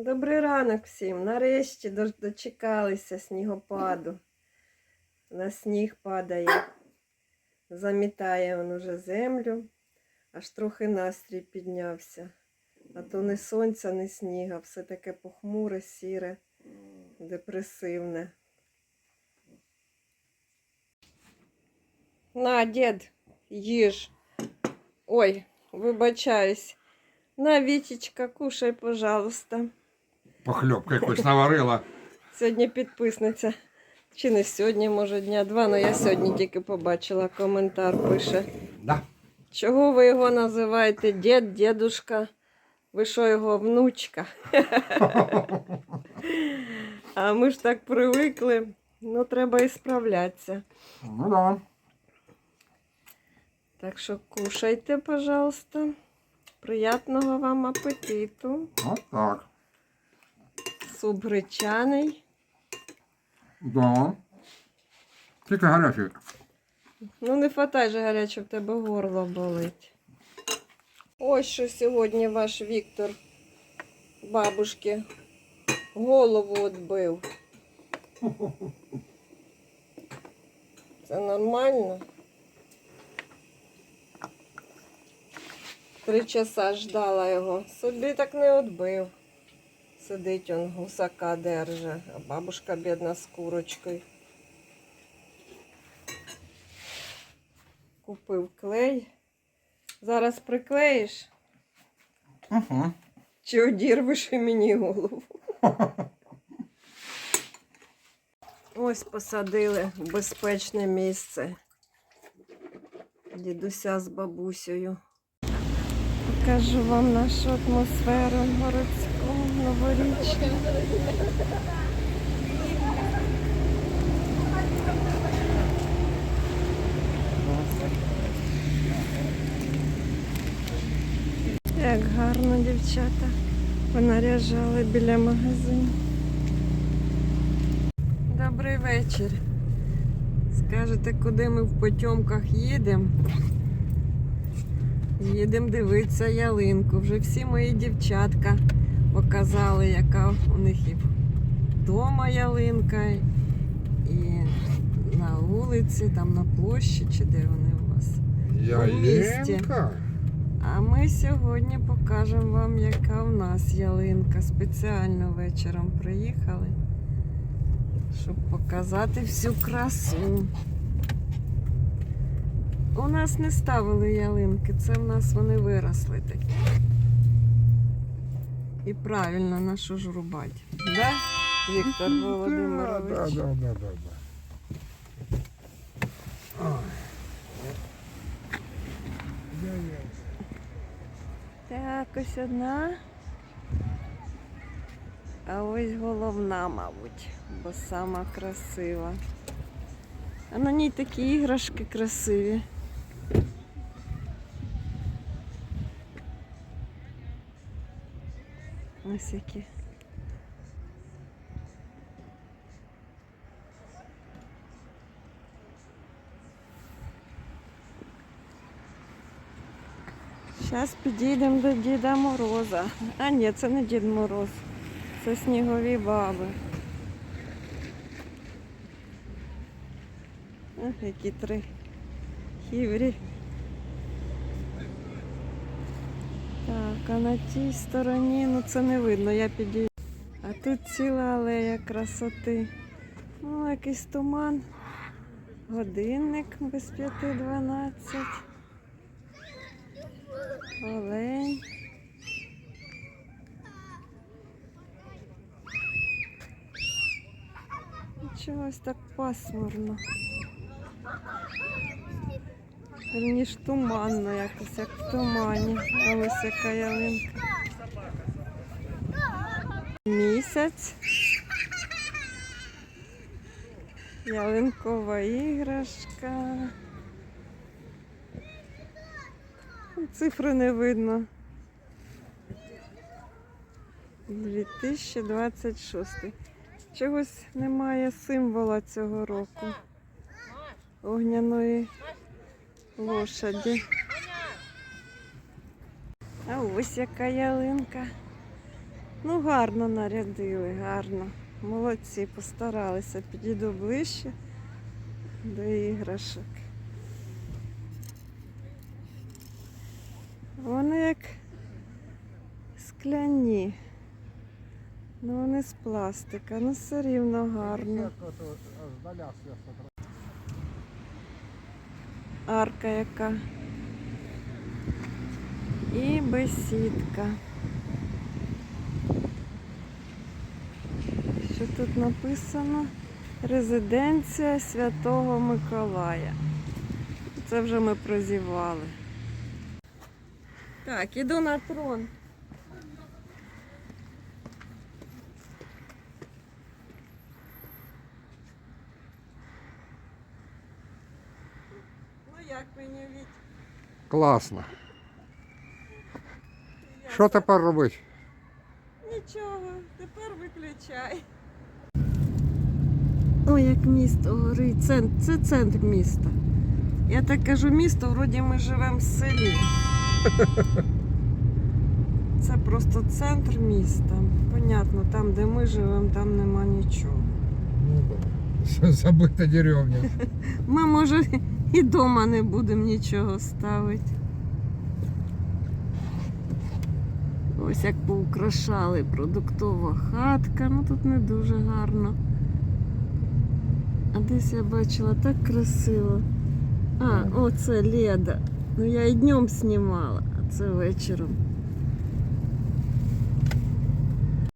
Добрий ранок всім. Нарешті дочекалися снігопаду. На сніг падає. Замітає він уже землю. Аж трохи настрій піднявся. А то не сонця, не сніга, все таке похмуре, сіре, депресивне. На, дід, їж. Ой, вибачаюсь. На, Вітечка, кушай, пожалуйста. Похльопка якусь наварила. Сьогодні підписниця. Чи не сьогодні, може, дня два, але я сьогодні тільки побачила коментар пише. Да. Чого ви його називаєте дід, дідушка? Ви що його внучка? А ми ж так привикли. Ну, треба і справлятися. Ну да. Так що кушайте, пожалуйста. Приятного вам апетиту. От так. Суп гречаний. Да. Тільки гарячий. Ну, не фатай же гаряче, в тебе горло болить. Ось що сьогодні ваш Віктор бабушки голову відбив. Це нормально? Три часа ждала його. Собі так не відбив. Сидить он гусака держа, а бабушка бідна з курочкою. Купив клей. Зараз приклеїш Угу. чи одірвеш і мені голову. Ось посадили в безпечне місце. Дідуся з бабусею. Покажу вам нашу атмосферу городську, новорічну. Як гарно дівчата понаряжали біля магазину. Добрий вечір. Скажете, куди ми в потьомках їдемо? Їдемо дивитися ялинку. Вже всі мої дівчатка показали, яка у них і вдома ялинка, і на вулиці, там на площі, чи де вони у вас. Ялинка. А ми сьогодні покажемо вам, яка в нас ялинка. Спеціально вечором приїхали, щоб показати всю красу. У нас не ставили ялинки, це в нас вони виросли такі. І правильно на що ж рубать. Да, Віктор Да, Володимирович? да, да, да, да. Ой. Так, ось одна. А ось головна, мабуть, бо сама красива. А на ній такі іграшки красиві. Ось які. Зараз підійдемо до Діда Мороза. А ні, це не Дід Мороз. Це снігові баби. Ох, які три хіврі. Так, а на тій стороні, ну це не видно, я підійду. А тут ціла алея красоти. Ну, якийсь туман. Годинник без п'яти дванадцять. Олень. Чогось так пасмурно. Ніж туманно якось, як в тумані. А ось яка ялинка. Місяць. Ялинкова іграшка. Цифри не видно. 2026. Чогось немає символа цього року. Огняної лошаді. А ось яка ялинка. Ну, гарно нарядили, гарно. Молодці, постаралися. Підійду ближче до іграшок. Вони як скляні. Ну, вони з пластика, ну все рівно гарно. Арка яка. І бесідка. Що тут написано? Резиденція Святого Миколая. Це вже ми прозівали. Так, іду на трон. Ну як мені від? Класно. Що тепер робити? Нічого, тепер виключай. Ой, як місто горить. Центр, це центр міста. Я так кажу місто, вроді ми живемо в селі. Це просто центр міста. Понятно, там, де ми живемо, там нема нічого. Забита деревня. Ми, може, і дома не будемо нічого ставити. Ось як поукрашали продуктова хатка, ну тут не дуже гарно. А десь я бачила так красиво. А, оце Леда. Ну я і днем знімала, а це вечором.